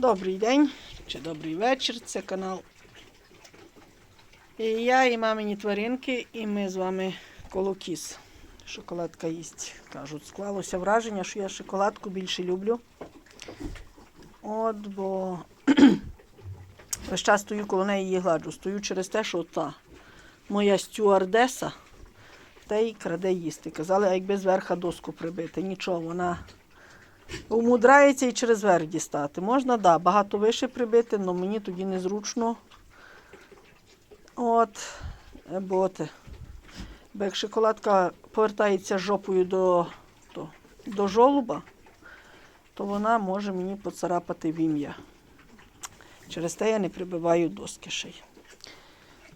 Добрий день чи добрий вечір. Це канал. І я і мамині тваринки, і ми з вами колокіс. Шоколадка їсть. Кажуть, склалося враження, що я шоколадку більше люблю. От, бо весь час стою коло неї її гладжу. Стою через те, що та моя стюардеса та й краде їсти. Казали, а якби зверха доску прибити. Нічого, вона умудряється і через верх дістати. Можна, да, багато вище прибити, але мені тоді незручно. От, е, бо, те, як шоколадка повертається жопою до, до, до жолуба, то вона може мені поцарапати в ім'я. Через те я не прибиваю доски ще й.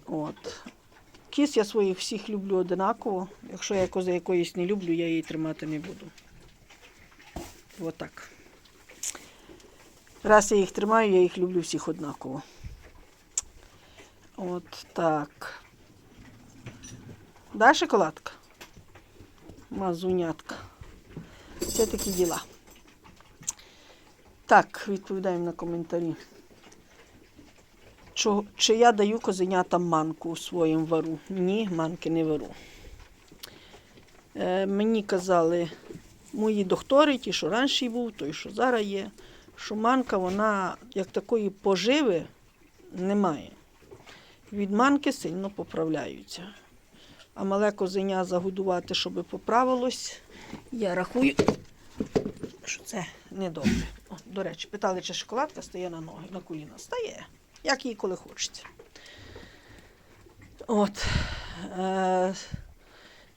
От. Кіс я своїх всіх люблю одинаково. Якщо я кози якоїсь не люблю, я її тримати не буду. Отак. Раз я їх тримаю, я їх люблю всіх однаково. От так. Да, шоколадка? Мазунятка. Це такі діла. Так, відповідаємо на коментарі. Чо- Чи я даю козенятам манку у своїм вару? Ні, манки не вару. Е, мені казали мої доктори, ті, що раніше був, той, що зараз є, що манка, вона як такої поживи немає. Від манки сильно поправляються. А мале козеня загодувати, щоб поправилось, я рахую, що це недобре. О, до речі, питали, чи шоколадка стає на ноги, на коліна. Стає, як їй коли хочеться. От. Е,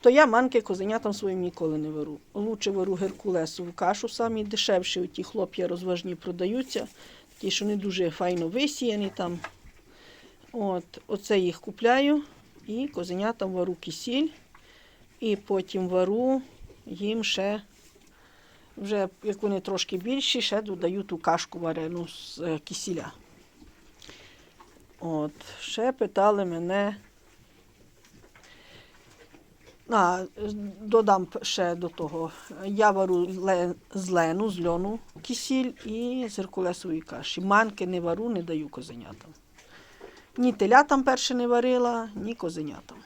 то я манки козенятам своїм ніколи не беру. Лучше беру геркулесову кашу, самі дешевші, ті хлоп'я розважні продаються, ті, що не дуже файно висіяні там. От, оце їх купляю і козенятам вару кисіль. І потім вару їм ще, вже як вони трошки більші, ще додаю ту кашку варену з е, кисіля. От, ще питали мене. А, додам ще до того. Я з лену, з льону кисіль і з геркулесової каші. Манки не вару, не даю козенятам. Ні телятам перше не варила, ні козенятам.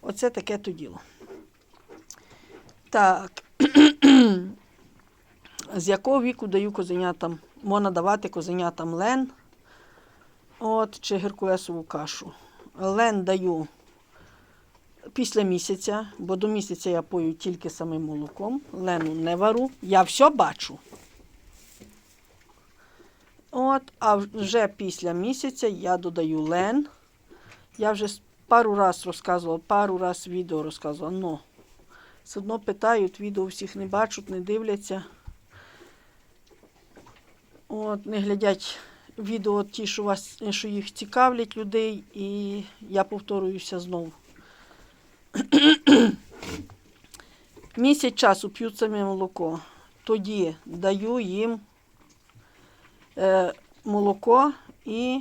Оце таке то діло. Так. З якого віку даю козенятам? Можна давати козенятам лен от, чи геркулесову кашу. Лен даю після місяця, бо до місяця я пою тільки самим молоком. Лену не вару. Я все бачу. От, а вже після місяця я додаю лен. Я вже пару раз розказувала, пару раз відео розказувала. Но все одно питають, відео всіх не бачать, не дивляться. От, не глядять відео ті, що, вас, що їх цікавлять людей, і я повторююся знову. Місяць часу п'ють саме молоко. Тоді даю їм е, молоко і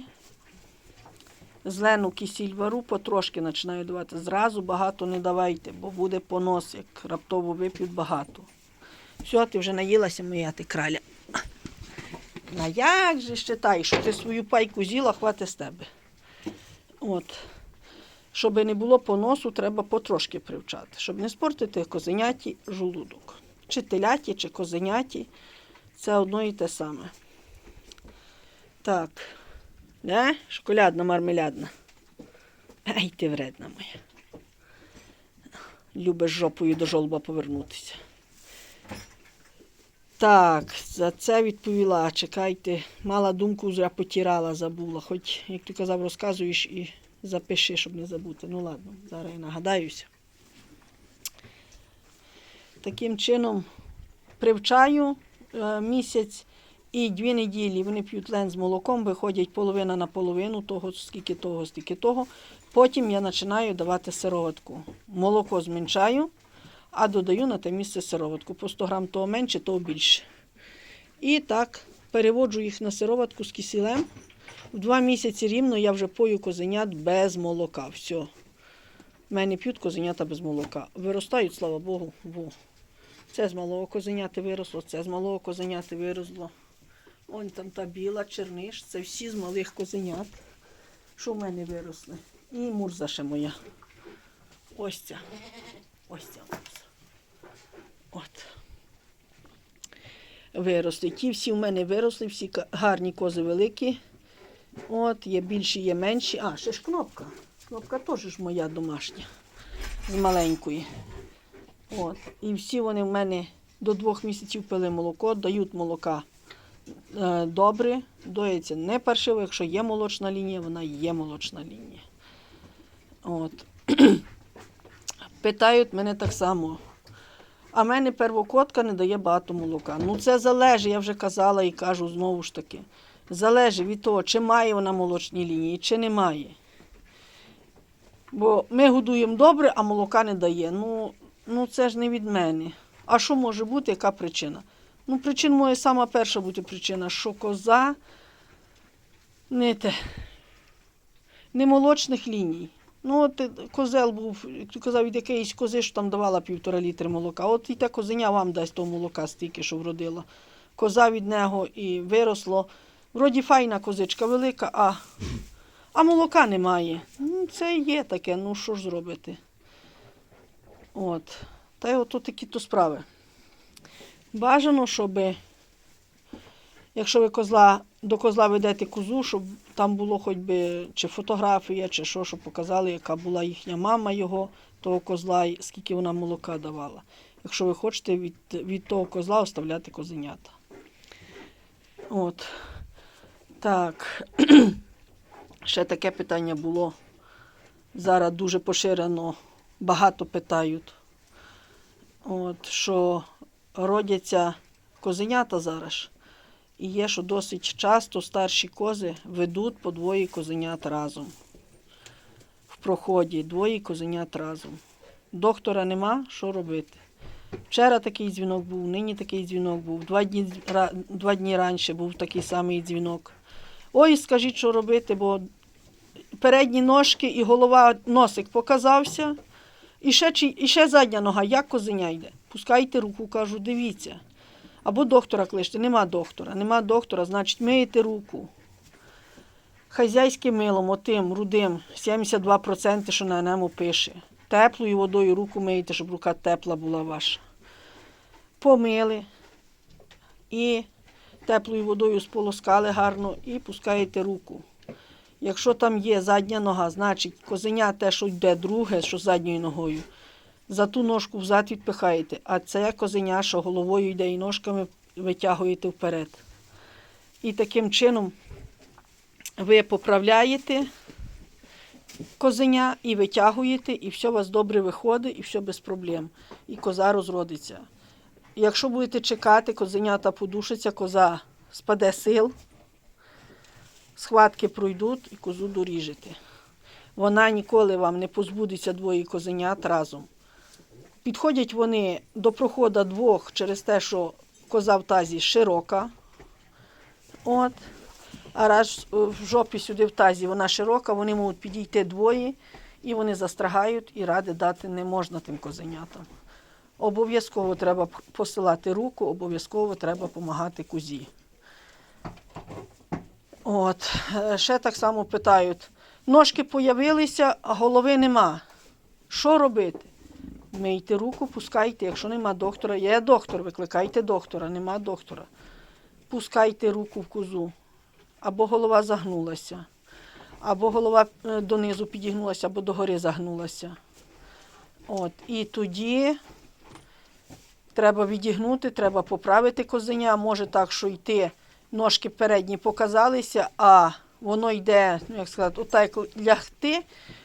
зелену кисіль вару, потрошки починаю давати. Зразу багато не давайте, бо буде понос, як раптово вип'ють багато. Все, ти вже наїлася моя ти краля. А як же ще та, що ти свою пайку з'їла, хвати з тебе. От. Щоб не було поносу, треба потрошки привчати, щоб не спортити козеняті жолудок. Чи теляті, чи козеняті. Це одно і те саме. Так. Не? Шоколадна, мармелядна. Ай, ти вредна моя. Любиш жопою до жолоба повернутися. Так, за це відповіла. Чекайте, мала думку, вже потірала, забула. Хоч, як ти казав, розказуєш і запиши, щоб не забути. Ну ладно, зараз я нагадаюся. Таким чином привчаю е, місяць і дві неділі вони п'ють лен з молоком, виходять половина на половину, того, скільки того, стільки того. Потім я починаю давати сироватку. Молоко зменшаю, а додаю на те місце сироватку. По 100 грам того менше, того більше. І так переводжу їх на сироватку з кисілем. В два місяці рівно я вже пою козенят без молока. Все. В мене п'ють козенята без молока. Виростають, слава Богу, во. Це з малого козеняти виросло, це з малого козеняти виросло. Вон там та біла черниш, це всі з малих козенят, що в мене виросли. І мурза ще моя. Ось ця. Ось ця мурза. От. Виросли. Ті всі в мене виросли, всі гарні кози великі. От, є більші, є менші. А, ще ж кнопка. Кнопка теж ж моя домашня. З маленької. От. І всі вони в мене до двох місяців пили молоко, дають молока е, добре, доїться не паршиво. Якщо є молочна лінія, вона є молочна лінія. От. Питають мене так само. А в мене первокотка не дає багато молока. Ну це залежить, я вже казала і кажу знову ж таки. Залежить від того, чи має вона молочні лінії, чи не має. Бо ми годуємо добре, а молока не дає. Ну, ну це ж не від мене. А що може бути, яка причина? Ну, причин може сама перша бути причина, що коза не те, не молочних ліній. Ну, от е, козел був, ти казав, від якоїсь кози, що там давала півтора літри молока. От і те козеня вам дасть того молока стільки, що вродила. Коза від нього і виросло. Вроді файна козичка велика, а, а молока немає. Ну, це є таке, ну що ж зробити. От. Та й ото такі то справи. Бажано, щоб, якщо ви козла, до козла ведете козу, щоб там було хоч би чи фотографія, чи що, щоб показали, яка була їхня мама його, того козла, і скільки вона молока давала. Якщо ви хочете від, від того козла оставляти козенята. От. Так. Ще таке питання було. Зараз дуже поширено, багато питають. От, що родяться козенята зараз. І є, що досить часто старші кози ведуть по двоє козенят разом. В проході двоє козенят разом. Доктора нема, що робити. Вчора такий дзвінок був, нині такий дзвінок був, два дні, два дні раніше був такий самий дзвінок. Ой, скажіть, що робити, бо передні ножки і голова, носик показався, і ще, і ще задня нога, як козеня йде. Пускайте руку, кажу, дивіться. Або доктора кличте, нема доктора. Нема доктора, значить миєте руку. Хазяйським милом, отим, рудим, 72%, що на ньому пише. Теплою водою руку миєте, щоб рука тепла була ваша. Помили і теплою водою сполоскали гарно і пускаєте руку. Якщо там є задня нога, значить козеня те, що йде друге, що задньою ногою, за ту ножку взад відпихаєте, а це козеня, що головою йде і ножками витягуєте вперед. І таким чином ви поправляєте козеня і витягуєте, і все у вас добре виходить, і все без проблем. І коза розродиться. Якщо будете чекати, козенята подушиться, коза спаде сил, схватки пройдуть і козу доріжете. Вона ніколи вам не позбудеться двоє козенят разом. Підходять вони до проходу двох через те, що коза в тазі широка. От. А раз в жопі сюди в тазі вона широка, вони можуть підійти двоє і вони застрагають і ради дати не можна тим козенятам. Обов'язково треба посилати руку, обов'язково треба допомагати козі. От. е, Ще так само питають: ножки появилися, а голови нема. Що робити? Мийте руку, пускайте, якщо нема доктора. Є доктор, викликайте доктора, нема доктора. Пускайте руку в козу. Або голова загнулася, або голова е, донизу підігнулася, або догори загнулася. От. І тоді треба відігнути, треба поправити козеня. Може так, що йти, ножки передні показалися, а воно йде, ну як сказати, отак лягти,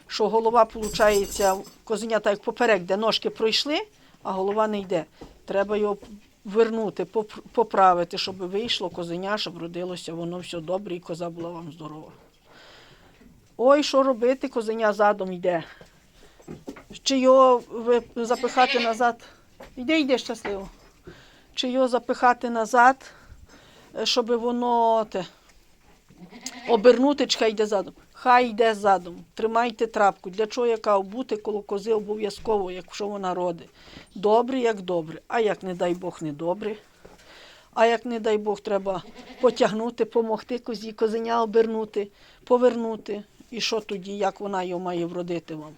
що голова, виходить, козеня так як поперек, де ножки пройшли, а голова не йде. Треба його вернути, поправити, щоб вийшло козеня, щоб родилося, воно все добре і коза була вам здорова. Ой, що робити, козеня задом йде. Чи його запихати назад? Йди, йди щасливо. Чи його запихати назад, е, щоб воно те, обернути, чи хай йде задом. Хай йде задом. Тримайте трапку. Для чого яка бути коло кози обов'язково, якщо вона роди. Добре, як добре. А як не дай Бог, не добре. А як не дай Бог, треба потягнути, помогти козі, козеня обернути, повернути. І що тоді, як вона його має вродити вам?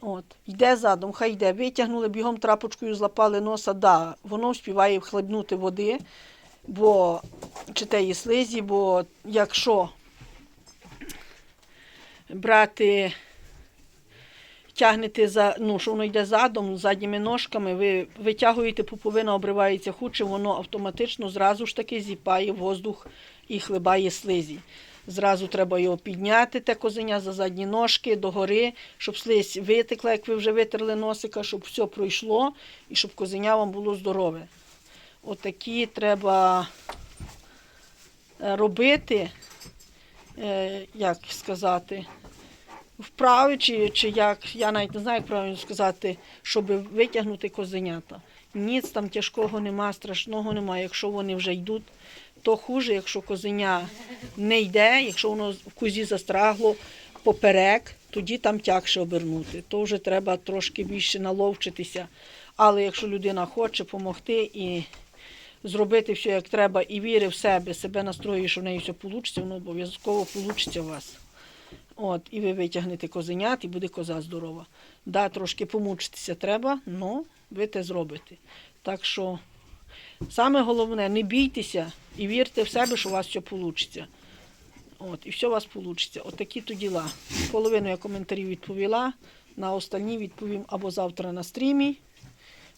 От, йде задом, хай йде. Витягнули бігом трапочкою, злапали носа, да, воно співає хлебнути води, бо чи теї слизі, бо якщо брати, тягнете за, ну, що воно йде задом, задніми ножками, ви витягуєте, пуповина обривається худше, воно автоматично зразу ж таки зіпає воздух і хлебає слизі. Зразу треба його підняти, те козеня за задні ножки догори, щоб слизь витекла, як ви вже витерли носика, щоб все пройшло і щоб козеня вам було здорове. Отакі треба е, робити, е, як сказати, вправи, чи, чи як, я навіть не знаю, як правильно сказати, щоб витягнути козенята. Ніц там тяжкого нема, страшного нема. Якщо вони вже йдуть, то хуже, якщо козеня не йде, якщо воно в козі застрагло поперек, тоді там тягше обернути. То вже треба трошки більше наловчитися. Але якщо людина хоче допомогти і зробити все як треба, і вірить в себе, себе настроює, що в неї все вийде, воно обов'язково вийде у вас. От, і ви витягнете козенят, і буде коза здорова. Да, трошки помучитися треба, але ви те зробите. Так що саме головне, не бійтеся і вірте в себе, що у вас все вийде. От, і все у вас вийде. От такі то діла. Половину я коментарів відповіла, на останні відповім або завтра на стрімі,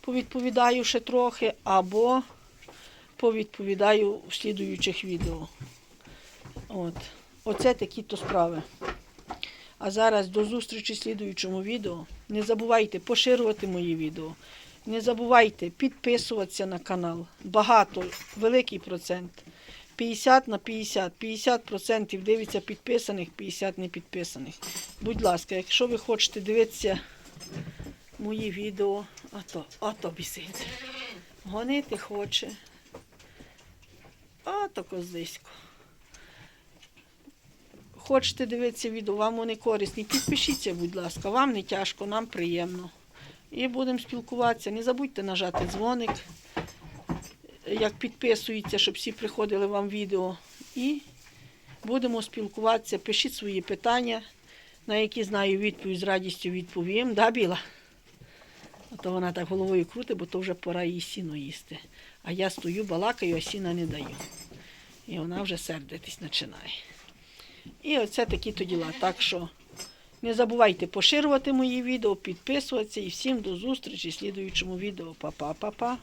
повідповідаю ще трохи, або повідповідаю в слідуючих відео. От. Оце такі то справи. А зараз до зустрічі в слідуючому відео. Не забувайте поширювати мої відео. Не забувайте підписуватися на канал. Багато, великий процент. 50 на 50. 50% дивиться підписаних, 50 не підписаних. Будь ласка, якщо ви хочете дивитися мої відео, ото, ото бісить. Гонити хоче. Ото козисько. Хочете дивитися відео, вам вони корисні, підпишіться, будь ласка, вам не тяжко, нам приємно. І будемо спілкуватися. Не забудьте нажати дзвоник, як підписується, щоб всі приходили вам відео. І будемо спілкуватися. Пишіть свої питання, на які знаю відповідь з радістю відповім. Да, Біла? А то вона так головою крутить, бо то вже пора їй сіно їсти. А я стою, балакаю, а сіна не даю. І вона вже сердитись починає. І оце такі то діла. Так що не забувайте поширювати мої відео, підписуватися і всім до зустрічі в слідуючому відео. Па-па-па-па.